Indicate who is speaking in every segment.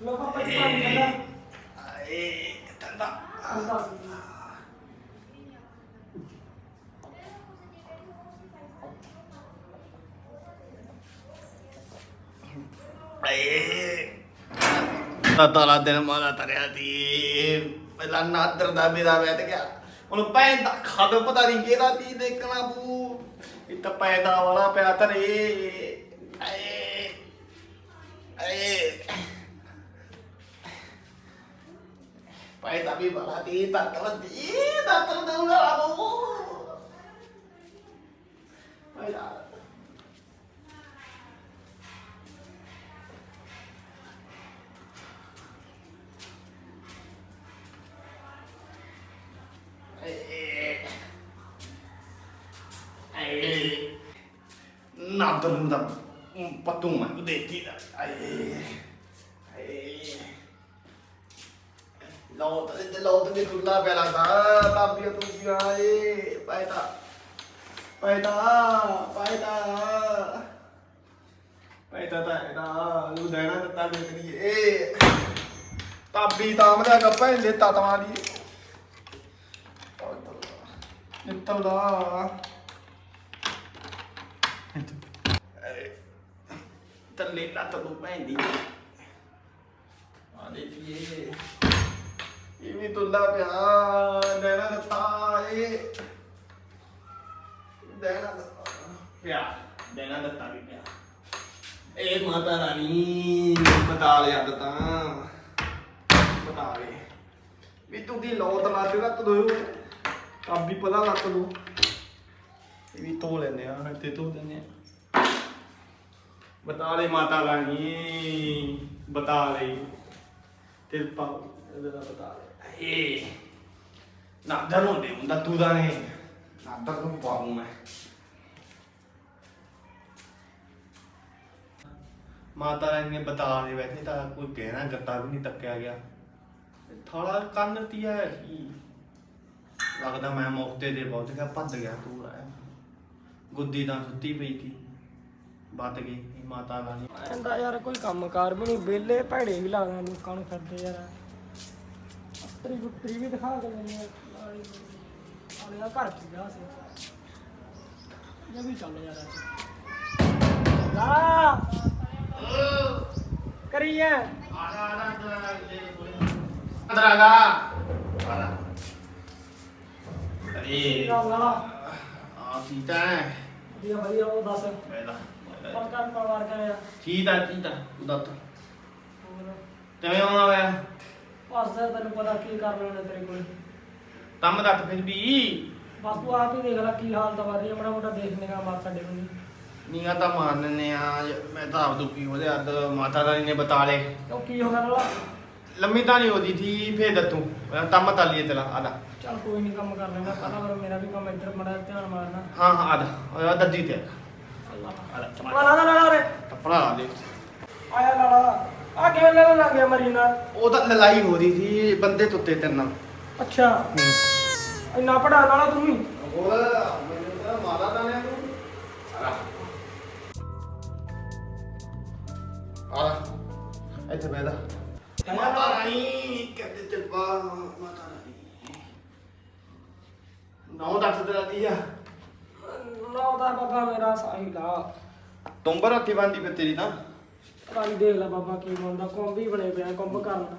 Speaker 1: ਲੋ
Speaker 2: ਪਾਪਾ ਜੀ ਪਾਣੀ ਲੱਗਦਾ
Speaker 1: ਆਏ ਠੰਡਾ ਤਾਲਾ ਦਿਨ ਮਾਲਾ ਤਰਿਆ ਦੀ ਪਹਿਲਾਂ ਨਾਦਰ ਦਾ ਮੇਰਾ ਬੈਠ ਗਿਆ। ਹੁਣ ਪੈਂਦਾ ਖਦ ਪਤਾ ਨਹੀਂ ਕਿਹੜਾ ਤੀ ਦੇਖਣਾ ਬੂ। ਇਹ ਤਾਂ ਪੈਦਾ ਵਾਲਾ ਪਿਆ ਤਰੇ ਆਏ। ਆਏ। ਪੈਦਾ ਵੀ ਬੜਾ ਤੀ ਤੱਕਲ ਦੀ ਤੱਕਲ ਦੇ ਉਲਾ ਬੂ ਪੈਦਾ ਨਾਦਰ ਦਾ ਪਤੂ ਮੈਂ ਦੇਤੀ ਦਾ ਆਏ ਆਏ ਲੋਟ ਤੇ ਲੋਟ ਦੇ ਖੁੱਲਾ ਪਿਆ ਲੱਗਦਾ ਤਾਬੀਆ ਤੂੰ ਕੀ ਆਏ ਪਾਇਦਾ ਪਾਇਦਾ ਪਾਇਦਾ ਤਾਂ ਇਹਦਾ ਨੂੰ ਦੇਣਾ ਦਿੱਤਾ ਦੇ ਕਰੀਏ ਤਾਬੀ ਤਾਂ ਮਦਾ ਗੱਪਾਂ ਦੇ ਤਤਵਾਂ ਦੀ। ਨਿੱਤਲਦਾ ਤੱਲੇ ਲੱਤ ਨੂੰ ਪੈਂਦੀ ਆ ਦੇ ਪੀਏ ਇਹ ਵੀ ਤੁੱਲਾ ਪਿਆ ਨੈਣਾ ਦਿੱਤਾ ਇਹ ਨੈਣਾ ਦਿੱਤਾ ਪਿਆ ਦਿੱਤਾ ਵੀ ਪਿਆ ਇਹ ਮਾਤਾ ਰਾਣੀ, ਬਤਾ ਲਿਆ ਦਿੱਤਾ ਬਤਾ ਲੈ ਵੀ ਤੂੰ ਦੀ ਲੋਤ ਲੱਤ ਲੱਤ ਦੋਇਓ ਕਾਬੀ ਪਤਾ ਲੱਤ ਦੋ। ਇਹ ਵੀ ਧੋ ਲੈਂਦੇ ਆ ਇੱਥੇ ਧੋ ਦਿੰਦੇ ਆ। ਬਤਾ ਲੈ ਮਾਤਾ ਰਾਣੀ, ਬਤਾ ਲੈ ਕਿਰਪਾ ਇਹਦਾ ਬਤਾ ਲੈ ਏ ਨਾਦਰ ਨੂੰ ਦੇ ਹੁੰਦਾ ਤੂੰ ਦਾ ਨੇ ਮਾਤਾ ਰਾਣੀ ਨੇ ਬਤਾ ਦੇ ਵੈਸੇ ਤਾਂ ਕੋਈ ਗਹਿਣਾ ਗੱਤਾ ਵੀ ਨਹੀਂ ਤੱਕਿਆ ਗਿਆ। ਥੋੜਾ ਕੰਨ ਤੀਆ ਸੀ ਲੱਗਦਾ ਮੈਂ ਮੌਕੇ ਦੇ ਬਹੁਤ ਗਿਆ ਭੱਜ ਗਿਆ ਪੂਰਾ ਗੁੱਦੀ ਤਾਂ ਸੁੱਤੀ ਪਈ ਸੀ ਬਤ ਗਈ ਇਹ ਮਾਤਾ ਰਾਣੀ।
Speaker 2: ਕਹਿੰਦਾ ਯਾਰ ਕੋਈ ਕੰਮਕਾਰ ਵੀ ਨਹੀਂ ਵਿਹਲੇ ਭੈੜੇ ਵੀ ਲੱਗਦੇ ਲੋਕਾਂ ਨੂੰ ਫਿਰਦੇ ਯਾਰ। ਅਸਤਰੀ ਗੁੱਤਰੀ ਵੀ ਦਿਖਾ ਕੇ ਲੈਣੀ ਦਾ ਘਰ ਗਿਆ ਸੀ। ਇਹ ਵੀ ਚੱਲ ਯਾਰ ਲਾ ਕਰੀਏ। ਲਾ ਵਧੀਆ ਵਧੀਆ ਉਹ ਦੱਸ? ਪੱਕਾ ਪਰਿਵਾਰ ਕਰਿਆ
Speaker 1: ਠੀਕ ਆ ਠੀਕ ਆ ਦੱਤ ਕਿਵੇਂ ਆਉਣਾ ਹੋਇਆ?
Speaker 2: ਬਸ ਦਾ ਤੈਨੂੰ ਪਤਾ ਕੀ ਕਰ ਲੈਣੇ ਤੇਰੇ ਕੋਲ।
Speaker 1: ਕੰਮ ਦੱਤ ਫਿਰ ਵੀ।
Speaker 2: ਬਸ ਤੂੰ ਆਪ ਹੀ ਦੇਖ ਲੈ ਕੀ ਹਾਲ ਤਾਂ ਵਧੀਆ ਮੜਾ ਮੋਟਾ ਦੇਖਣੇ ਦਾ ਮਾਰ ਸਾਡੇ ਕੋਲ ਵੀ।
Speaker 1: ਨੀਆਂ ਤਾਂ ਮਾਰਨੇ ਆ ਮੈਂ ਤਾਂ ਆਪ ਦੁਖੀ ਹੋ ਗਿਆ ਅੱਜ ਮਾਤਾ ਰਾਣੀ ਨੇ ਬਤਾ ਲੇ
Speaker 2: ਕਿਉਂ ਕੀ ਹੋ ਗਿਆ ਲਾਲਾ
Speaker 1: ਲੰਮੀ ਤਾਂ ਨਹੀਂ ਹੋਦੀ ਥੀ ਫੇਰ ਦੱਤੂ ਤੰਮ ਤਾਲੀਏ ਤੇਲਾ ਆਦਾ
Speaker 2: ਚੱਲ ਕੋਈ ਨਹੀਂ ਕੰਮ ਕਰ ਲੈਣਾ ਪਹਿਲਾਂ ਪਰ ਮੇਰਾ ਵੀ ਕੰਮ ਇੱਧਰ ਮੜਾ ਧਿਆਨ ਮਾਰਨਾ।
Speaker 1: ਹਾਂ ਹਾਂ ਆਦਾ ਦੱਦੀ ਤੇ
Speaker 2: ਅੱਲਾਹ
Speaker 1: ਆਦਾ
Speaker 2: ਲਾਲਾ ਲਾਲਾ ਲਾਲਾ ਰੇ
Speaker 1: ਕੱਪੜਾ ਲਾ ਦੇ
Speaker 2: ਆਇਆ ਲਾਲਾ ਆ ਕਿਵੇਂ ਲਾਲਾ ਲੱਗ ਗਿਆ ਮਰੀਨਾ
Speaker 1: ਉਹ ਤਾਂ ਲੜਾਈ ਹੋ ਰਹੀ ਸੀ ਬੰਦੇ ਤੁੱਤੇ ਤੇਨਾਂ।
Speaker 2: ਅੱਛਾ। ਇੰਨਾ ਪੜਾ ਲਾਲਾ ਤੂੰ ਵੀ।
Speaker 1: ਹੋਰ ਮੈਨੂੰ ਤਾਂ ਮਾਰਾ ਤਾਂ ਨੇ ਤੂੰ। ਆ ਆ ਇੱਥੇ ਬੈਠਾ ਮਾਤਾ ਰਾਣੀ ਕਹਿੰਦੇ ਤੇ ਬਾ ਮਾਤਾ ਰਾਣੀ। ਨੌ ਦੱਸ ਤੇ ਰਾਤੀ ਆ।
Speaker 2: ਲਾਉਦਾ ਬਾਬਾ ਮੇਰਾ ਸਾਹਿਲਾ।
Speaker 1: ਤੁੰਬਰ ਹੱਥੀ ਬੰਦੀ ਪਈ ਤੇਰੀ ਤਾਂ।
Speaker 2: ਪਾਣੀ ਦੇਖ ਲੈ ਬਾਬਾ ਕੀ ਬਣਦਾ ਕੁੰਭ ਵੀ ਬਣੇ ਪਿਆ ਕੁੰਭ ਕਰਨਾ।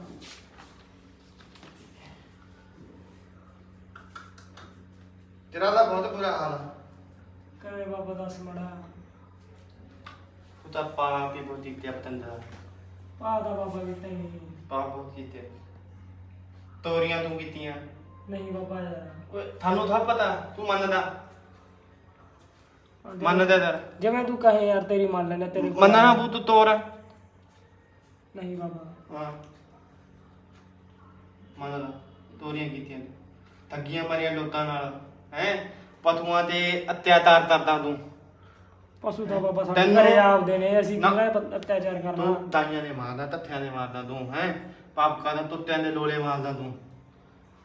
Speaker 1: ਤੇਰਾ ਤਾਂ ਬਹੁਤ ਬੁਰਾ ਹਾਲ ਆ।
Speaker 2: ਕਿਵੇਂ ਬਾਬਾ ਦੱਸ ਮੜਾ।
Speaker 1: ਤੂੰ ਤਾਂ ਪਾਪ ਹੀ ਬਹੁਤ ਕੀਤੇ ਪਤੰਦਰ।
Speaker 2: ਪਾ ਦਾ ਬਾਬਾ ਵੀ ਤੈਨੂੰ।
Speaker 1: ਪਾਪ ਬਹੁਤ ਕੀਤੇ। ਤੋਰੀਆਂ ਤੂੰ ਕੀਤੀਆਂ।
Speaker 2: ਨਹੀਂ ਬਾਬਾ ਯਾਰ।
Speaker 1: ਓਏ ਤੁਹਾਨੂੰ ਤਾਂ ਪਤਾ ਤੂੰ ਮੰਨਦਾ। ਮੰਨਦਾ ਯਾਰ।
Speaker 2: ਜਿਵੇਂ ਤੂੰ ਕਹੇ ਯਾਰ ਤੇਰੀ ਮੰਨ ਲੈਣਾ ਤੇਰੀ
Speaker 1: ਮੰਨਣਾ ਨਾ ਤੂੰ ਤੋਰ।
Speaker 2: ਨਹੀਂ ਬਾਬਾ।
Speaker 1: ਹਾਂ। ਮੰਨਦਾ ਤੋਰੀਆਂ ਕੀਤੀਆਂ ਤੂੰ। ਠੱਗੀਆਂ ਮਾਰੀਆਂ ਲੋਕਾਂ ਨਾਲ। ਹੈ? ਪਤੂਆਂ ਤੇ ਅਤਿਆਚਾਰ ਕਰਦਾ ਤੂੰ।
Speaker 2: ਪਸ਼ੂ ਤਾਂ ਬਾਬਾ ਸਾਡੇ
Speaker 1: ਤੈਨੂੰ-
Speaker 2: ਘਰੇ ਆਪਦੇ ਨੇ ਅਸੀਂ
Speaker 1: ਨਾ।
Speaker 2: ਕਿਹੜਾ ਪ- ਅਤਿਆਚਾਰ ਕਰਨਾ?
Speaker 1: ਤੂੰ ਦਾਈਆਂ ਦੇ ਮਾਰਦਾ ਤੱਥਿਆਂ ਦੇ ਮਾਰਦਾ ਤੂੰ ਹੈ? ਪਾਪ ਕਰਦਾ ਤੁੱਤਿਆਂ ਦੇ ਲੋਲੇ ਮਾਰਦਾ ਤੂੰ।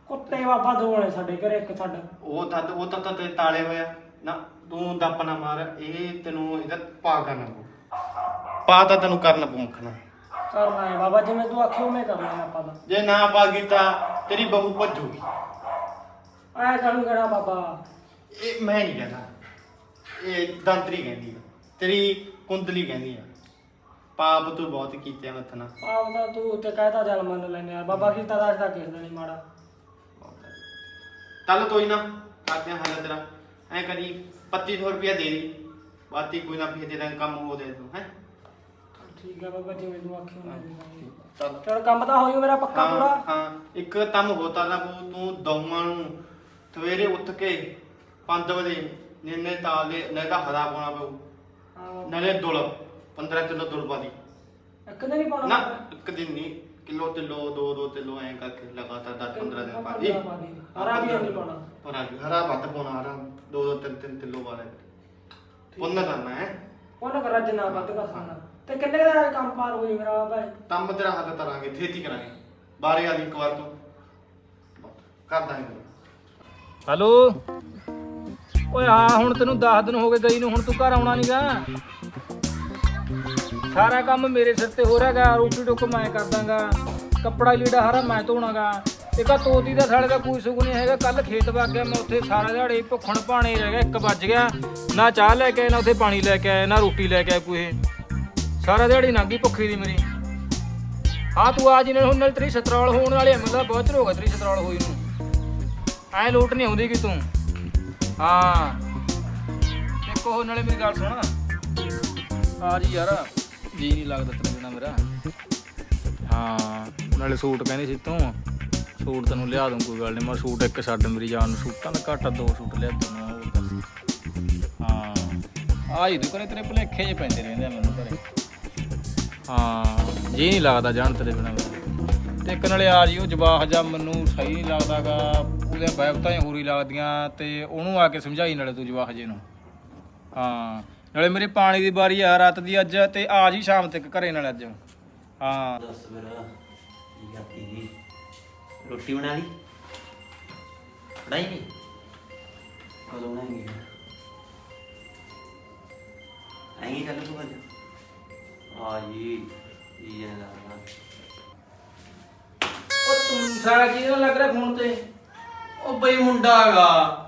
Speaker 2: ਕੁੱਤੇ ਬਾਬਾ ਦੋ ਨੇ ਸਾਡੇ ਘਰੇ ਇੱਕ ਸਾਡਾ
Speaker 1: ਉਹ ਤਦ ਉਹ ਤਾਂ ਤੇ ਤਾਲੇ ਹੋਇਆ ਨਾ ਤੂੰ ਦੱਪ ਨਾ ਮਾਰ ਇਹ ਤੈਨੂੰ ਇਹਦਾ ਪਾ ਕਰਨਾ ਪਊ ਪਾ ਤਾਂ ਤੈਨੂੰ ਕਰਨਾ ਪਊ ਮੱਖਣਾ।
Speaker 2: ਕਰਨਾ ਹੈ ਬਾਬਾ ਜਿਵੇਂ ਤੂੰ ਆਖਿਓ ਮੈਂ ਕਰਨਾ ਹੈ ਆਪਾਂ ਦਾ
Speaker 1: ਜੇ ਨਾ ਪਾ ਕੀਤਾ ਤੇਰੀ ਬਹੂ ਭੱਜੂਗੀ।
Speaker 2: ਐ ਕਾਹਨੂੰ ਕਹਿਣਾ ਬਾਬਾ।
Speaker 1: ਇਹ ਮੈਂ ਨਹੀਂ ਕਹਿੰਦਾ। ਇਹ ਦੰਤਰੀ ਕਹਿੰਦੀ ਆ। ਤੇਰੀ ਕੁੰਦਲੀ ਕਹਿੰਦੀ ਆ। ਪਾਪ ਤੂੰ ਬਹੁਤ ਕੀਤੇ ਆ ਮੱਥਨਾ
Speaker 2: ਆਪ ਦਾ ਤੂੰ ਤੇ ਕਹਿਤਾ ਚੱਲ ਮੰਨ ਲੈਨੇ ਯਾਰ ਬਾਬਾ ਕੀ ਤਾਂ ਦੱਸਦਾ ਕਿਸ ਦਾ ਨਹੀਂ ਮਾੜਾ।
Speaker 1: ਚੱਲ ਤੋਈ ਨਾ ਕਰਦੇ ਹਾਂ ਹਾਲ ਤੇਰਾ। ਐ ਕਰੀ 2500 ਰੁਪਇਆ ਦੇ ਦੀ। ਬਾਤੀ ਕੋਈ ਨਾ ਫੇਰ ਦੇ ਦਾਂ ਕੰਮ ਹੋ ਦੇ ਤੂੰ ਹੈ।
Speaker 2: ਠੀਕ ਹੈ ਬਾਬਾ ਜਿਵੇਂ ਤੂੰ ਦਾਂਗੇ।
Speaker 1: ਚੱਲ।
Speaker 2: ਕੰਮ ਤਾਂ ਹੋਈ ਮੇਰਾ ਪੱਕਾ
Speaker 1: ਹਾਂ
Speaker 2: ਪੂਰਾ।
Speaker 1: ਹਾਂ। ਇੱਕ ਕੰਮ ਹੋਤਾ ਨਾ ਤੂੰ ਦੌਮਾਂ ਨੂੰ ਸਵੇਰੇ ਉੱਠ ਕੇ 5 ਵਜੇ ਨਿੰਨੇ ਤਾਲ ਦੇ ਨਹੀਂ ਤਾਂ ਹਰਾ ਪਾਉਣਾ ਪਊ।
Speaker 2: ਹਾਂ।
Speaker 1: ਨਾਲੇ ਦੁਲ 15 ਕਿਲੋ ਦੁਲ ਪਾ ਦੀ।
Speaker 2: ਇੱਕ ਦਿਨ ਹੀ ਪਾਉਣਾ
Speaker 1: ਨਾ ਇੱਕ ਦਿਨ ਨਹੀਂ ਕਿਲੋ ਕਿਲੋ ਦੋ ਦੋ ਕਿਲੋ ਐਂ ਕਰਕੇ ਲਗਾਤਾਰ 10 15 ਦਿਨ ਪਾ ਦੀ।
Speaker 2: ਹਰਾ ਵੀ ਨਹੀਂ ਪਾਉਣਾ।
Speaker 1: ਪਰ ਅੱਜ ਹਰਾ ਵੱਧ ਪਾਉਣਾ ਹਰਾ। ਦੋ ਦੋ ਤਿੰਨ ਤਿੰਨ ਕਿਲੋ ਵਾਲਾ ਪੁੰਨ ਕਰਨਾ ਹੈ।
Speaker 2: ਉਹਨਾਂ ਕਰ ਰੱਜ ਨਾ ਵੱਧ ਕਰ ਤੇ ਕਿੰਨੇ ਕੁ ਦਾ ਕੰਮ ਪਾਰ ਹੋਈ ਮੇਰਾ ਬਾਬਾ?
Speaker 1: ਕੰਮ ਤੇਰਾ ਹੱਲ ਕਰਾਂਗੇ ਥੇਤੀ ਕਰਾਂਗੇ। ਬਾਰੇ ਵਾਲੀ ਇੱਕ ਵਾਰ ਤੂੰ। ਕਰ। ਦਾਂਗੇ
Speaker 3: ਹੈਲੋ? ਓਏ ਆ ਹੁਣ ਤੈਨੂੰ 10 ਦਿਨ ਹੋ ਗਏ ਗਈ ਨੂੰ, ਹੁਣ ਤੂੰ ਘਰ ਆਉਣਾ ਨਹੀਂਗਾ ਸਾਰਾ ਕੰਮ ਮੇਰੇ ਸਿਰ ਤੇ ਹੋ ਰਿਹਾਗਾ, ਰੋਟੀ ਟੁੱਕ ਮੈਂ ਕਰ ਦਾਂਗਾ, ਕੱਪੜਾ ਲੀੜਾ ਸਾਰਾ ਮੈਂ ਧੋਣਾਗਾ। ਇੱਕ ਤੋਤੀ ਦਾ ਸਾਲੇ ਦਾ ਕੋਈ ਸੁਖ ਨਹੀਂ ਹੈਗਾ ਕੱਲ ਖੇਤ ਵਗ ਗਿਆ ਮੈਂ, ਉੱਥੇ ਸਾਰਾ ਦਿਹਾੜੇ ਭੁੱਖਣ ਭਾਣੇ ਰਹਿ ਗਿਆ 1 ਵੱਜ ਗਿਆ। ਨਾ ਚਾਹ ਲੈ ਕੇ ਆਏ ਨਾ ਉੱਥੇ ਪਾਣੀ ਲੈ ਕੇ ਆਏ ਨਾ ਰੋਟੀ ਲੈ ਕੇ ਆਏ ਕੋਈ। ਸਾਰਾ ਦਿਹਾੜੀ ਲੰਘ ਭੁੱਖੀ ਦੀ ਮੇਰੀ। ਹਾਂ ਤੂੰ ਆ ਜੀ ਹੁਣ ਨਾਲ ਤੇਰੀ ਸਤਰੌਲ ਹੋਣ ਵਾਲੇ ਹੈ ਮਤਲਬ ਬਹੁਤ ਚਿਰ ਹੋ ਗਿਆ ਤੇਰੀ ਸਤਰੌਲ ਹੋਈ ਨੂੰ। ਐ ਲੋਟ ਨਹੀਂ ਆਉਂਦੀ ਕਿ ਤੂੰ। ਹਾਂ। ਤੇ ਕੋਹ ਨਾਲੇ ਮੇਰੀ ਗੱਲ ਸੁਣ। ਆ ਜੀ ਯਾਰ, ਜੀ ਨਹੀਂ ਲੱਗਦਾ ਤੇਰੇ ਬਿਨਾ ਮੇਰਾ। ਹਾਂ, ਨਾਲੇ ਸੂਟ ਕਹਿੰਦੀ ਸੀ ਤੂੰ। ਸੂਟ ਤੈਨੂੰ ਲਿਆ ਦੂੰ, ਕੋਈ ਗੱਲ ਨਹੀਂ ਮੈਂ ਸੂਟ ਇੱਕ ਛੱਡ ਮੇਰੀ ਜਾਨ ਨੂੰ। ਸੂਟਾਂ ਦਾ ਘੱਟ ਦੋ ਸੂਟ ਲਿਆ ਦੂੰ ਹੋਰ ਦੱਸ। ਹਾਂ। ਆ ਜੀ ਤੂੰ ਤੇਰੇ ਭੁਲੇਖੇ ਜੇ ਪੈਂਦੇ ਰਹਿੰਦੇ ਆ ਮੈਨੂੰ ਘਰੇ। ਹਾਂ, ਜੀ ਨਹੀਂ ਲੱਗਦਾ ਜਾਣ ਤੇਰੇ ਬਿਨਾ ਤੇ ਇੱਕ ਨਾਲੇ ਆ ਜੀ, ਉਹ ਜਵਾਹ ਜਾ ਮੈਨੂੰ ਸਹੀ ਨਹੀਂ ਲੱਗਦਾਗਾ। ਉਹਦੀਆਂ ਬੈਬਤਾਂ ਹੀ ਹੋਰੀ ਲੱਗਦੀਆਂ ਤੇ ਉਹਨੂੰ ਆ ਕੇ ਸਮਝਾਈ ਨਾਲੇ ਤੂੰ ਜਵਾਹ ਜੇ ਨੂੰ। ਹਾਂ ਨਾਲੇ ਮੇਰੀ ਪਾਣੀ ਦੀ ਵਾਰੀ ਆ ਰਾਤ ਦੀ ਅੱਜ ਤੇ ਆ ਜੀ ਸ਼ਾਮ ਤੱਕ ਘਰੇ ਨਾਲ ਅੱਜ। ਹਾਂ।
Speaker 4: ਦੱਸ ਫਿਰ ਕੀ ਕਰਦੀ ਜੀ ਰੋਟੀ ਬਣਾ ਲਈ? ਬਣਾਈ ਨਹੀਂ? ਕਦੋਂ ਬਣਾਏਂਗੇ? ਆਏਂਗੇ ਕੱਲ ਨੂੰ ਅੱਜ? ਆ ਜੀ ਜੀ ਜਨਾ
Speaker 3: ਉਹ ਤੂੰ ਸਾਰਾ ਕੀ ਲੱਗ ਰਿਹਾ ਫੋਨ ਤੇ?
Speaker 4: ਉਹ ਬਈ ਮੁੰਡਾ ਹੈਗਾ।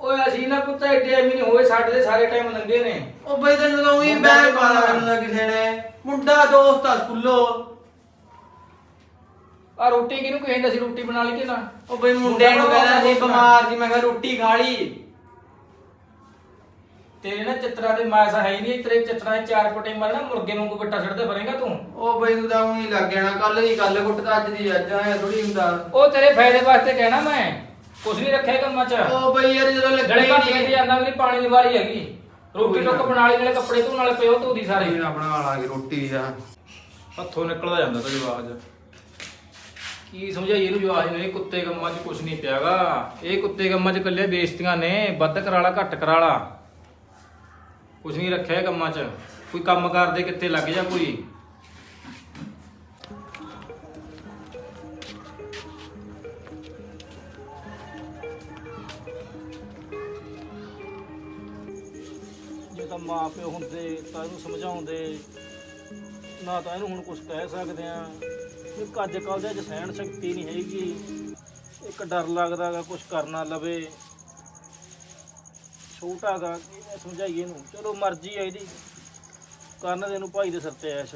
Speaker 3: ਓਏ ਅਸੀਂ ਨਾ ਪੁੱਤ ਐਡੇ ਐਵੇਂ ਨਹੀਂ ਹੋਏ ਸਾਡੇ ਦੇ ਸਾਰੇ ਟਾਈਮ ਲੰਘੇ ਨੇ।
Speaker 4: ਉਹ ਬਈ ਤੈਨੂੰ ਤਾਂ ਉਹੀ
Speaker 3: ਮੁੰਡਾ
Speaker 4: ਬੈਗ
Speaker 3: ਨੀ
Speaker 4: ਪਾਣਾ
Speaker 3: ਪਾਉਣਾ।
Speaker 4: ਮੈਨੂੰ ਕਿਸੇ ਨੇ। ਮੁੰਡਾ ਦੋਸਤ ਆ ਸਕੂਲੋਂ।
Speaker 3: ਆ ਰੋਟੀ ਕਿਹਨੂੰ ਕਹਿੰਦਾ ਸੀ? ਰੋਟੀ ਬਣਾ ਲਈ ਕਿ ਨਾ?
Speaker 4: ਉਹ ਬਈ ਮੁੰਡੇ ਨੂੰ ਕਹਿੰਦਾ ਸੀ ਬਿਮਾਰ ਸੀ ਮੈਂ ਕਿਹਾ ਰੋਟੀ ਖਾ ਲਈ।
Speaker 3: ਤੇਰੇ ਨਾ ਚਿੱਤਰਾਂ ਦੇ ਮਾਇਸਾ ਹੈ ਹੀ ਨਹੀਂ ਤੇਰੇ ਚਿੱਤਰਾਂ ਦੇ ਚਾਰ ਪਟੇ ਮਾਰਨਾ ਮੁਰਗੇ ਨੂੰ ਕੋ ਬੱਟਾ ਛੱਡਦੇ ਫਰੇਗਾ ਤੂੰ।
Speaker 4: ਉਹ ਬਈ ਤੂੰ ਤਾਂ ਉਹੀ ਲੱਗ ਜਾਣਾ ਕੱਲ ਦੀ ਕੱਲ ਕੁੱਟਦਾ ਅੱਜ ਦੀ ਅੱਜ ਆਇਆ ਥੋੜੀ ਹੁੰਦਾ।
Speaker 3: ਉਹ ਤੇਰੇ ਫਾਇਦੇ ਵਾਸਤੇ ਕਹਿਣਾ ਮੈਂ ਕੁਛ ਨਹੀਂ ਰੱਖਿਆ ਕੰਮਾਂ 'ਚ।
Speaker 4: ਉਹ ਬਈ ਯਾਰ ਜਦੋਂ
Speaker 3: ਗਲੇ
Speaker 4: ਲੱਗਣੀ
Speaker 3: ਘੱਟ ਕੇ ਜਾਂਦਾ ਮੇਰੀ ਪਾਣੀ ਦੀ ਵਾਰੀ ਹੈਗੀ। ਰੋਟੀ ਟੁੱਕ ਬਣਾ ਲਈ ਨਾਲੇ ਕੱਪੜੇ ਧੋਣ ਵਾਲੇ ਪਿਓ ਧੋਦੀ ਸਾਰੇ।
Speaker 4: ਸਾਰੀ ਆਪਣਾ ਲਾਂਗੇ ਰੋਟੀ ਦਾ।
Speaker 3: ਹੱਥੋਂ ਨਿਕਲਦਾ ਜਾਂਦਾ ਤਾਂ ਜਵਾਜ ਕੀ ਸਮਝਾਈਏ ਇਹਨੂੰ ਜਵਾਜ ਨੂੰ ਇਹ ਕੁੱਤੇ ਕੰਮਾਂ 'ਚ ਕੁਛ ਨਹੀਂ ਪਿਆਗਾ। ਇਹ ਕੁੱਤੇ ਕੰਮਾਂ 'ਚ ਕੱਲੇ ਬੇਇੱਜ਼ਤੀਆਂ ਨੇ ਵੱਧ ਕਰਾਲਾ ਘੱਟ ਕਰਾਲਾ। ਕੁਛ ਨਹੀਂ ਰੱਖਿਆ ਕੰਮਾਂ 'ਚ। ਕੋਈ ਕੰਮ ਕਰਦੇ ਕਿੱਥੇ ਲੱਗ ਜਾ ਕੋਈ? ਜੇ ਤਾਂ ਮਾਂ ਪਿਓ ਹੁੰਦੇ, ਤਾਂ ਇਹਨੂੰ ਸਮਝਾਉਂਦੇ। ਨਾ ਤਾਂ ਇਹਨੂੰ ਹੁਣ ਕੁਝ ਕਹਿ ਸਕਦੇ ਆ। ਇਹ ਅੱਜ ਕੱਲ੍ਹ ਦੇ ਅੱਜ ਸਹਿਣ ਸ਼ਕਤੀ ਨਹੀਂ ਹੈਗੀ। ਇੱਕ ਡਰ ਲੱਗਦਾਗਾ ਕੁਝ ਕਰਨਾ ਲਵੇ। ਛੋਟਾ ਗਾ ਕਿਵੇਂ ਸਮਝਾਈਏ ਇਹਨੂੰ। ਚਲੋ ਮਰਜ਼ੀ ਹੈ ਇਹਦੀ। ਕਰਨ ਦੇ ਨੂੰ ਭਾਈ ਦੇ ਸਿਰ ਤੇ ਐਸ਼।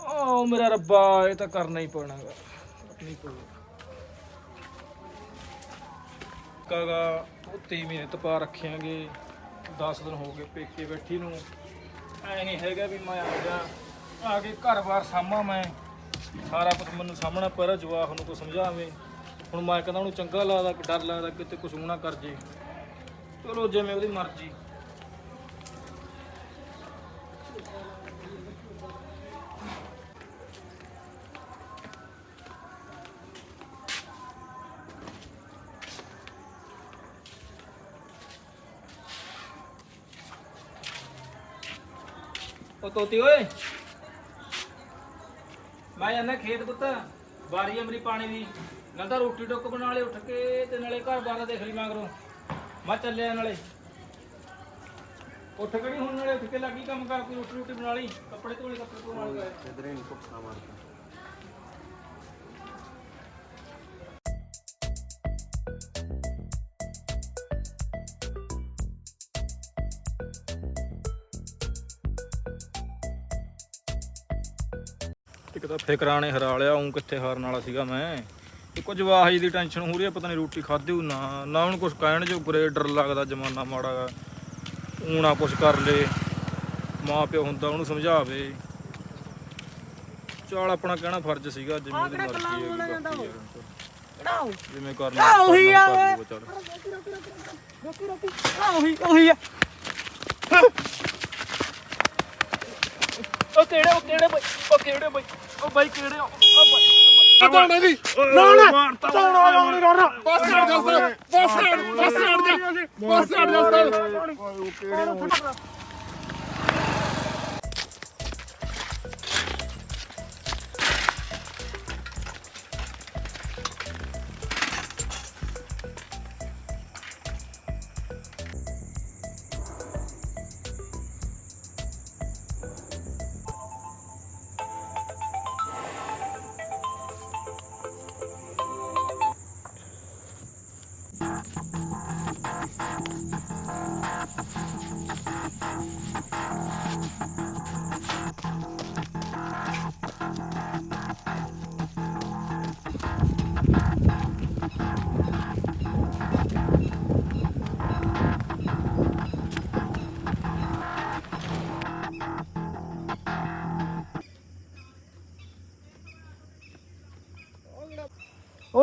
Speaker 3: ਓ ਮੇਰਾ ਰੱਬਾ, ਇਹ ਤਾਂ ਕਰਨਾ ਹੀ ਪੈਣਾਗਾ ਨਹੀਂ ਪਊਗਾ ਕਾਗਾ ਉੱਤੇ ਮਿਹਨਤ ਪਾ ਰੱਖਿਆਂਗੇ। 10 ਦਿਨ ਹੋ ਗਏ ਪੇਕੇ ਬੈਠੀ ਨੂੰ। ਐ ਨਹੀਂ ਹੈਗਾ ਵੀ ਮੈਂ ਆ ਜਾ। ਆ ਕੇ ਘਰ-ਬਾਰ ਸਾਂਭਾਂ ਮੈਂ। ਸਾਰਾ ਕੁਝ ਮੈਨੂੰ ਸਾਹਮਣਾ ਪਰ ਜਵਾਹ ਨੂੰ ਕੋ ਸਮਝਾਵੇਂ। ਹੁਣ ਮੈਂ ਕਹਿੰਦਾ ਉਹਨੂੰ ਚੰਗਾ ਲੱਗਦਾ ਕਿ ਡਰ ਲੱਗਦਾ ਕਿਤੇ ਕੁਝ ਨਾ ਕਰ ਜੇ। ਚਲੋ ਜਿਵੇਂ ਉਹਦੀ ਮਰਜ਼ੀ। ਉਹ ਤੋਤੀ ਓਏ। ਮੈਂ ਜਾਂਦਾ ਖੇਤ ਪੁੱਤ, ਵਾਰੀ ਆ ਮੇਰੀ ਪਾਣੀ ਦੀ। ਨਾਲ ਤਾਂ ਰੋਟੀ ਟੁੱਕ ਬਣਾ ਲਈ, ਉੱਠ ਕੇ ਤੇ ਨਾਲੇ ਘਰ ਬਾਰ ਦਾ ਦੇਖ ਲਈ ਮਗਰੋਂ ਮੈਂ ਚੱਲਿਆ ਨਾਲੇ। ਉੱਠ ਕੇ ਨੀ ਹੁਣ ਨਾਲੇ ਉੱਠ ਕੇ ਲੱਗੀ ਕੰਮ ਕਰ ਕੋਈ ਰੋਟੀ ਰੋਟੀ ਬਣਾ ਲਈ। ਕੱਪੜੇ ਧੋ ਲਈ ਕੱਪੜੇ ਧੋਣ ਵਾਲੇ ਗਏ
Speaker 5: ਇਧਰੇ ਨਹੀਂ ਭੁੱਖਾ ਮਾਰਦਾ
Speaker 3: ਇੱਕ ਤਾਂ ਫਿਕਰਾਂ ਹਰਾ ਲਿਆ ਉਂ ਕਿੱਥੇ ਹਾਰਨ ਵਾਲਾ ਸੀਗਾ ਮੈਂ। ਇੱਕੋ ਜਵਾਹੀ ਦੀ ਟੈਨਸ਼ਨ ਹੋ ਰਹੀ ਹੈ ਪਤਾ ਨਹੀਂ ਰੋਟੀ ਖਾਧੀ ਹੋ ਨਾ ਨਾ ਹੁਣ ਕੁਝ ਕਹਿਣ ਜੋ ਗਰੇ ਡਰ ਲੱਗਦਾ ਜਮਾਨਾ ਮਾੜਾ ਗਾ ਊਂ ਨਾ ਕੁਝ ਕਰ ਲੇ ਮਾਂ ਪਿਓ ਹੁੰਦਾ ਉਹਨੂੰ ਸਮਝਾਵੇ। ਚੱਲ ਆਪਣਾ ਕਹਿਣਾ ਫਰਜ਼ ਸੀਗਾ ਜਿਵੇਂ ਦੀ ਮਰਜ਼ੀ ਹੈ
Speaker 2: ਉਹ?
Speaker 3: ਜਿਵੇਂ ਕਰਨਾ
Speaker 2: ਆਹ ਉਹੀ ਆ ਰੋਕੀ ਰੋਕੀ ਆ ਉਹੀ ਉਹੀ ਆ?
Speaker 3: ਉਹ ਕਿਹੜੇ ਉਹ ਕਿਹੜੇ ਬਈ? ਉਹ ਕਿਹੜੇ ਬਈ? ਉਹ ਬਾਈ ਕਿਹੜੇ ਉਹ ਬਾਈ।
Speaker 5: ਕਿਦਾਂ ਨਹੀਂ ਨਾ ਨਾ ਚਾਉਣਾ ਲਾਉਣੀ ਨਾ ਬਸ ਹਟ ਜਾ ਸਰ ਬਸ ਹਟ ਬਸ ਹਟ ਜਾ ਬਸ ਹਟ ਜਾ ਸਰ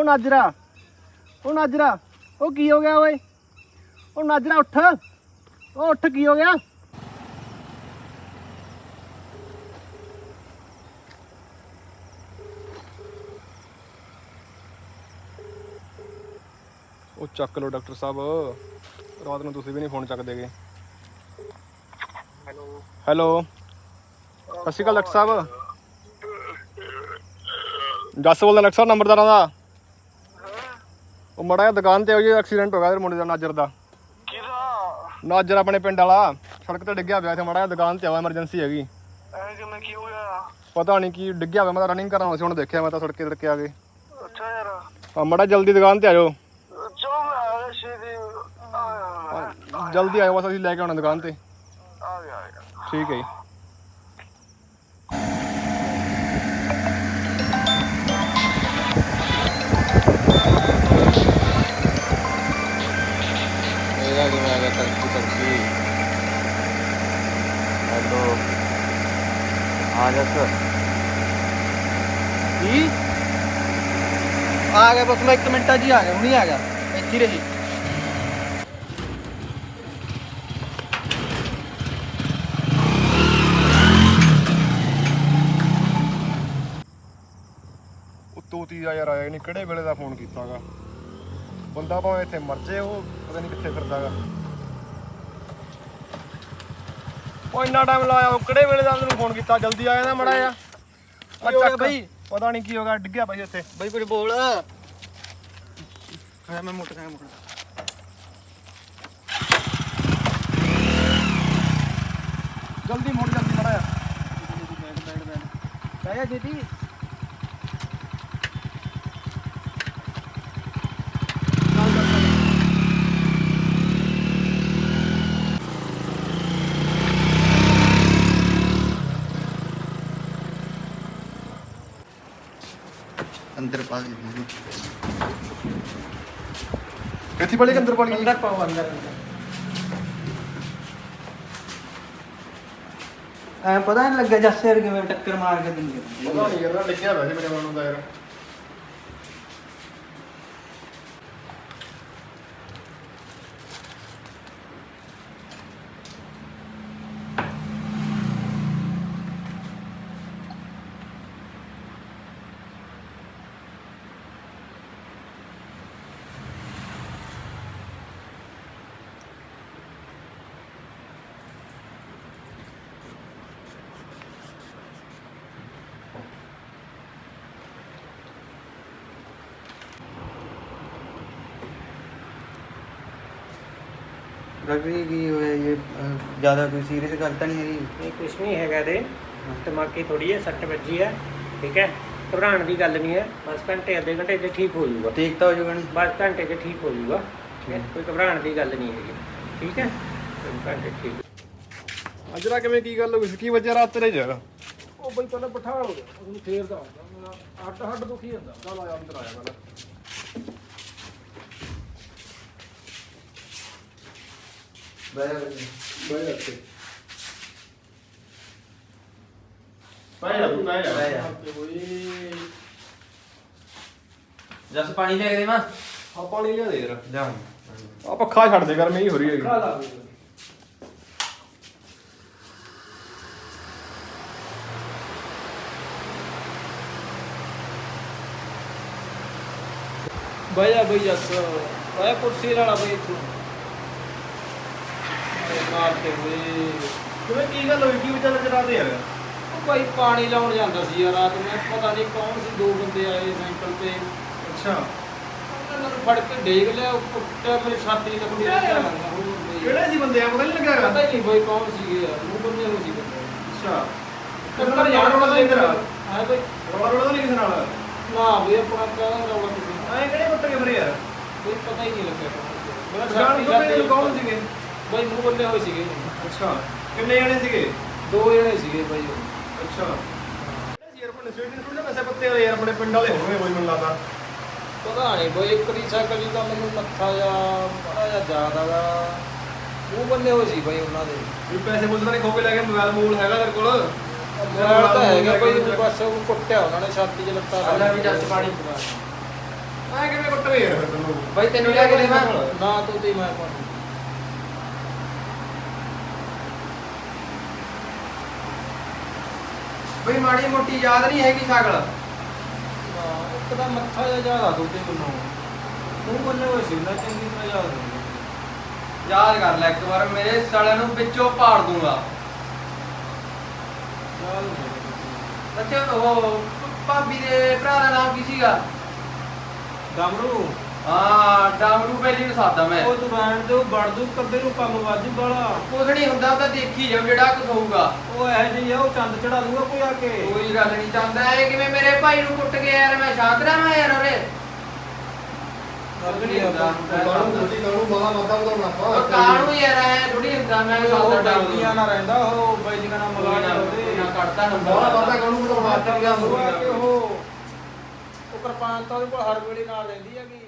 Speaker 2: ਨਾਜਰਾ ਉਹ ਨਾਜਰਾ ਉਹ ਕੀ ਹੋ ਗਿਆ ਓਏ? ਉਹ ਨਾਜਰਾ ਉੱਠ। ਉਹ ਉੱਠ ਕੀ ਹੋ ਗਿਆ?
Speaker 5: ਉਹ ਚੱਕ ਲਓ ਡਾਕਟਰ ਸਾਹਿਬ। ਰਾਤ ਨੂੰ ਤੁਸੀਂ ਵੀ ਨਹੀਂ ਫੋਨ ਚੱਕਦੇਗੇ ਹੈਲੋ। ਹੈਲੋ। ਸਤਿ ਸ਼੍ਰੀ ਅਕਾਲ ਡਾਕਟਰ ਸਾਹਿਬ। ਜੱਸ ਬੋਲਦਾ ਡਾਕਟਰ ਸਾਹਿਬ ਨੰਬਰਦਾਰਾਂ ਦਾ। ਉਹ ਮੜਾ ਜਿਹਾ ਦੁਕਾਨ ਤੇ ਉਹ ਜੀ ਐਕਸੀਡੈਂਟ ਹੋ ਗਿਆ ਤੇ ਮੁੰਡੇ ਦਾ ਨਾਜਰ ਦਾ।
Speaker 6: ਕਿਹਦਾ?
Speaker 5: ਨਾਜਰ ਆਪਣੇ ਪਿੰਡ ਵਾਲਾ। ਸੜਕ ਤੇ ਡਿੱਗਿਆ ਪਿਆ ਇੱਥੇ ਮੜਾ ਜਿਹਾ ਦੁਕਾਨ ਤੇ ਆਵਾ ਐਮਰਜੈਂਸੀ ਹੈਗੀ।
Speaker 6: ਐ ਕਿਵੇਂ ਕੀ ਹੋਇਆ?
Speaker 5: ਪਤਾ ਨਹੀਂ ਕੀ ਡਿੱਗਿਆ ਹੋਇਆ ਮੈਂ ਤਾਂ ਰਨਿੰਗ ਆਇਆ ਸੀ ਹੁਣ ਦੇਖਿਆ ਮੈਂ ਤਾਂ ਸੜਕੇ ਤੜਕੇ ਆ ਗਏ
Speaker 6: ਅੱਛਾ ਯਾਰ।
Speaker 5: ਆ ਮੜਾ ਜਲਦੀ ਦੁਕਾਨ ਤੇ ਆ ਜਾਓ।
Speaker 6: ਚਲੋ ਮੈਂ ਆ ਗਿਆ ਛੇਤੀ ਆ ਗਿਆ
Speaker 5: ਜਲਦੀ ਆਇਓ ਬਸ ਅਸੀਂ ਲੈ ਕੇ ਆਉਣਾ ਦੁਕਾਨ ਤੇ।
Speaker 6: ਆ ਗਿਆ ਆ ਗਿਆ।
Speaker 5: ਠੀਕ ਹੈ ਜੀ।
Speaker 7: ਆ ਜਾ ਸਰ
Speaker 2: ਕੀ? ਆ ਗਿਆ ਬਸ ਮੈਂ 1 ਮਿੰਟਾਂ 'ਚ ਹੀ ਆ ਗਿਆ ਹੁਣੀ ਆ ਗਿਆ। ਇੱਥੇ ਹੀ ਰਹੀ।
Speaker 5: ਉਹ ਤੋਤੀ ਦਾ ਯਾਰ ਆਇਆ ਨਹੀਂ ਕਿਹੜੇ ਵੇਲੇ ਦਾ ਫੋਨ ਕੀਤਾਗਾ? ਬੰਦਾ ਭਾਵੇਂ ਇੱਥੇ ਮਰ ਜੇ ਉਹ ਪਤਾ ਨਹੀਂ ਕਿੱਥੇ ਫਿਰਦਾਗਾ। ਉਹ ਇੰਨਾ ਟਾਈਮ ਲਾਇਆ ਉਹ ਕਿਹੜੇ ਵੇਲੇ ਦਾ ਤੈਨੂੰ ਫੋਨ ਕੀਤਾ? ਜਲਦੀ ਆ ਜਾਂਦਾ ਮੜਾ ਆ
Speaker 2: ਕੀ ਹੋ ਗਿਆ ਬਈ?
Speaker 5: ਪਤਾ ਨਹੀਂ ਕੀ ਹੋ ਗਿਆ ਡਿੱਗਿਆ ਭਾਈ ਇੱਥੇ
Speaker 2: ਬਈ ਕੁਝ ਬੋਲ। ਹਾਂ ਮੈਂ ਮੋਟਰ ਸਾਈਕਲ ਮੋਟਰ
Speaker 5: ਜਲਦੀ ਮੋੜ ਜਲਦੀ ਮੜਾ ਆ
Speaker 2: ਬਹਿ ਜਾ ਜੀਤੀ
Speaker 7: ਅੰਦਰ ਪਾ ਦੇ
Speaker 5: ਕਿੱਥੇ ਪੜੀ ਅੰਦਰ ਪੜੀ
Speaker 2: ਅੰਦਰ ਪਾਓ ਅੰਦਰ ਐ ਪਤਾ ਨਹੀਂ ਲੱਗਾ ਜੱਸੇ ਵਰਗੇ ਕਿਵੇਂ ਟੱਕਰ ਮਾਰ ਕੇ ਦਿੰਦੇ।
Speaker 5: ਪਤਾ ਨਹੀਂ ਯਾਰ ਡਿੱਗਿਆ ਵੈਸੇ ਮੇਰੇ ਮਨ ਨੂੰ ਦਾ ਯਾਰ।
Speaker 8: ਜੀ ਕੀ ਹੋਇਆ ਇਹ ਜ਼ਿਆਦਾ ਕੋਈ ਸੀਰੀਅਸ ਗੱਲ ਤਾਂ ਨਹੀਂ ਹੈਗੀ?
Speaker 9: ਨਹੀਂ ਕੁਛ ਨਹੀਂ ਹੈਗਾ ਤੇ ਦਿਮਾਗੀ ਥੋੜੀ ਹੈ ਸੱਟ ਵੱਜੀ ਹੈ ਠੀਕ ਹੈ? ਘਬਰਾਉਣ ਦੀ ਗੱਲ ਨਹੀਂ ਹੈ ਬਸ ਘੰਟੇ ਅੱਧੇ ਘੰਟੇ 'ਚ ਠੀਕ ਹੋ ਜਾਊਗਾ।
Speaker 8: ਠੀਕ ਤਾਂ ਹੋ ਜਾਊਗਾ ਨਹੀਂ
Speaker 9: ਬਸ ਘੰਟੇ 'ਚ ਠੀਕ ਹੋ ਜਾਊਗਾ। ਠੀਕ। ਹੈ? ਕੋਈ ਘਬਰਾਉਣ ਦੀ ਗੱਲ ਨਹੀਂ ਹੈਗੀ। ਠੀਕ ਹੈ? ਘੰਟੇ ਠੀਕ।
Speaker 5: ਅਜਰਾ ਕਿਵੇਂ ਕੀ ਗੱਲ ਹੋ ਗਈ ਸੀ? ਕੀ ਵਜ੍ਹਾ ਰਾਤ ਤੇਰੇ ਚ?
Speaker 3: ਉਹ ਬਈ ਪਹਿਲਾਂ ਬਿਠਾ ਲਓ ਉਹਨੂੰ ਫੇਰ ਦਾ ਮੇਰਾ ਹੱਡ ਹੱਡ ਦੁਖੀ ਜਾਂਦਾ।
Speaker 5: ਚੱਲ ਆਇਆ ਅੰਦਰ ਆਇਆ ਪਹਿਲਾਂ। ਬਹਿ ਜਾ ਇੱਥੇ ਬਹਿ ਜਾ ਤੂੰ ਬਹਿ ਜਾ
Speaker 8: ਬਹਿ ਜਾ।
Speaker 5: ਓਏ
Speaker 8: ਜਸ ਪਾਣੀ ਲੈ ਕੇ ਦੇਵਾਂ
Speaker 5: ਆ ਪਾਣੀ ਲਿਆ ਦੇ ਯਾਰ
Speaker 8: ਜਾ
Speaker 5: ਆ ਪੱਖਾ ਛੱਡ ਦੇ ਗਰਮੀ ਹੀ ਹੋ ਰਹੀ ਹੈਗੀ
Speaker 3: ਖਾ ਲਾ ਵੀ ਬਈ ਜਾ ਬਈ ਜੱਸ ਆਇਆ ਕੁਰਸੀ ਬਈ ਤੂੰ ਮਾਰ ਕੇ ਬਈ
Speaker 5: ਕਿਵੇਂ ਕੀ ਗੱਲ ਹੋਈ? ਕੀ ਵਿਚਾਰਾ ਚਲਾ ਦੇ ਯਾਰ
Speaker 3: ਉਹ ਭਾਈ ਪਾਣੀ ਲਾਉਣ ਜਾਂਦਾ ਸੀ ਯਾਰ ਰਾਤ ਨੂੰ। ਪਤਾ ਨਹੀਂ ਕੌਣ ਸੀ ਦੋ ਬੰਦੇ ਆਏ ਸਾਈਕਲ ਤੇ।
Speaker 5: ਅੱਛਾ।
Speaker 3: ਉਹਨਾਂ ਨੂੰ ਫੜ ਕੇ ਡੇਗ ਲਿਆ ਉਹ ਕੁੱਟਿਆ ਮੇਰੀ ਛਾਤੀ ਲੱਗ ਗਈ
Speaker 5: ਕਿਹੜੇ ਸੀ ਬੰਦੇ? ਆ ਪਤਾ ਨਹੀਂ ਲੱਗਿਆ ਹੈਗਾ?
Speaker 3: ਪਤਾ ਹੀ ਨਹੀਂ ਬਈ ਕੌਣ ਸੀਗੇ ਯਾਰ ਉਹ ਬੰਦੇ ਹੋ ਸੀ
Speaker 5: ਅੱਛਾ।
Speaker 3: ਟੱਕਰ ਜਾਣ ਵਾਲਾ ਇਧਰ ਹਾਂ ਬਈ?
Speaker 5: ਰੋਲਾ ਰੋਲਾ ਨਹੀਂ ਕਿਸੇ ਨਾਲ?
Speaker 3: ਨਾ ਵੀ ਆਪਣਾ ਕਾਹਦਾ ਰੌਲਾ ਤੁਸੀਂ
Speaker 5: ਐ ਕਿਹੜੇ ਕੁੱਟ ਕੇ ਮਰੇ ਯਾਰ
Speaker 3: ਕੋਈ ਪਤਾ ਹੀ ਨਹੀਂ ਲੱਗਿਆ ਮੇਰਾ ਛਾਤੀ
Speaker 5: ਤੋਂ
Speaker 3: ਛਾਤੀ
Speaker 5: ਕੌਣ ਸੀਗੇ?
Speaker 3: ਬਈ ਮੂੰਹ ਬੰਨੇ ਹੋਏ ਸੀਗੇ।
Speaker 5: ਅੱਛਾ। ਕਿੰਨੇ ਜਣੇ ਸੀਗੇ?
Speaker 3: ਦੋ ਜਣੇ ਸੀਗੇ ਬਈ।
Speaker 5: ਅੱਛਾ। ਯਾਰ ਆਪਣੇ ਸਵੀਟਨ ਥੋੜੇ ਪੈਸੇ ਪੱਤੇ ਵਾਲੇ ਯਾਰ ਆਪਣੇ ਪਿੰਡ ਵਾਲੇ ਹੋਣਗੇ ਕੋਈ ਮੈਨੂੰ ਲੱਗਦਾ।
Speaker 3: ਪਤਾ ਨਹੀਂ ਬਈ ਇੱਕ ਦੀ ਸਾਈਕਲ ਜੀ ਦਾ ਮੈਨੂੰ ਮੱਥਾ ਜਾਂ ਬੜਾ ਜਿਹਾ ਜ਼ਿਆਦਾ ਦਾ ਮੂੰਹ ਬੰਨੇ ਹੋਏ ਸੀ ਬਈ ਉਹਨਾਂ ਦੇ।
Speaker 5: ਵੀ ਪੈਸੇ ਪੁੱਛਦਾ ਨੇ ਖੋ ਕੇ ਲੈ ਕੇ ਮੋਬਾਈਲ ਮੂਲ ਹੈਗਾ ਤੇਰੇ ਕੋਲ?
Speaker 3: ਮੋਬਾਈਲ ਤਾਂ ਹੈਗਾ ਬਈ ਬਸ ਉਹ ਕੁੱਟਿਆ ਉਹਨਾਂ ਨੇ ਛਾਤੀ 'ਚ ਲੱਤਾਂ
Speaker 8: ਅੱਲਾ ਵੀ ਜੱਸ ਪਾਣੀ।
Speaker 5: ਐ ਕਿਵੇਂ ਕੁੱਟ ਯਾਰ ਫਿਰ ਤੈਨੂੰ?
Speaker 8: ਬਾਈ ਤੈਨੂੰ ਲੈ ਕੇ ਦੇਵਾਂ?
Speaker 3: ਨਾ ਤੂੰ ਤੇ ਮੈਂ ਪਾਣੀ
Speaker 8: ਬਈ ਮਾੜੀ ਮੋਟੀ ਯਾਦ ਨਹੀਂ ਹੈਗੀ ਸਾਗਲ।
Speaker 3: ਨਾ, ਇੱਕ ਤਾਂ ਮੱਥਾ ਜਿਹਾ ਜ਼ਿਆਦਾ ਦੁੱਤੇ ਮੈਨੂੰ ਮੂੰਹ ਬੰਨੇ ਹੋਏ ਸੀ ਨਾ ਚੰਗੀ ਤਰ੍ਹਾਂ ਯਾਦ ਨਹੀਂ
Speaker 8: ਯਾਦ ਕਰ ਲੈ ਇੱਕ ਵਾਰ ਮੇਰੇ ਸਾਲਿਆਂ ਨੂੰ ਵਿੱਚੋਂ ਪਾੜ ਦੂੰਗਾ।
Speaker 3: ਯਾਦ ਨਹੀਂ
Speaker 8: ਅੱਛਾ ਉਹ ਭਾਬੀ ਦੇ ਭਰਾ ਦਾ ਨਾਮ ਕੀ ਸੀਗਾ?
Speaker 3: ਦਮਰੂ
Speaker 8: ਹਾਂ ਡਾਮਰੂ ਪਹਿਲੀ ਨੂੰ ਸਾਦਾ ਮੈਂ।
Speaker 3: ਉਹ ਤੂੰ ਬੈਣ ਦੇ ਉਹ ਵੜ ਦੂ ਕੱਦੇ ਨੂੰ ਕੰਮ ਵਾਜੂ ਬਾਲਾ।
Speaker 8: ਕੁਛ ਨਹੀਂ ਹੁੰਦਾ ਤਾਂ ਦੇਖੀ ਜਾਓ ਜਿਹੜਾ ਕੁਝ ਹੋਊਗਾ।
Speaker 3: ਉਹ ਇਹੋ ਜਿਹੀ ਆ ਉਹ ਚੰਦ ਚੜਾ ਦੂਗਾ ਕੋਈ ਆ ਕੇ।
Speaker 8: ਕੋਈ ਗੱਲ ਨਹੀਂ ਚਾਹੁੰਦਾ ਇਹ ਕਿਵੇਂ ਮੇਰੇ ਭਾਈ ਨੂੰ ਕੁੱਟ ਕੇ ਯਾਰ ਮੈਂ ਸ਼ਾਦਰਾ ਮੈਂ ਯਾਰ ਉਹਰੇ
Speaker 3: ਗੱਲ ਨਹੀਂ ਹੁੰਦਾ।
Speaker 8: ਉਹ ਕਾਣੂ ਯਾਰ ਐ ਥੋੜੀ ਹੁੰਦਾ ਮੈਂ
Speaker 3: ਉਹ
Speaker 8: ਸਾਦਾ
Speaker 3: ਡਾਕੀਆਂ
Speaker 8: ਡਾਮਰੂ
Speaker 3: ਨਾਲ ਰਹਿੰਦਾ ਉਹ ਬਾਈ ਜੀ ਦਾ ਨਾਮ
Speaker 8: ਕੋਈ ਨਾ
Speaker 3: ਮਲਾ
Speaker 8: ਨਾ ਕੱਢਦਾ ਨੰਬਰ
Speaker 3: ਗਿਆ ਉਹ ਕਿਰਪਾਨ ਤਾਂ ਉਹਦੇ ਕੋਲ ਹਰ ਵੇਲੇ ਨਾਲ ਰਹਿੰਦੀ ਹੈਗੀ।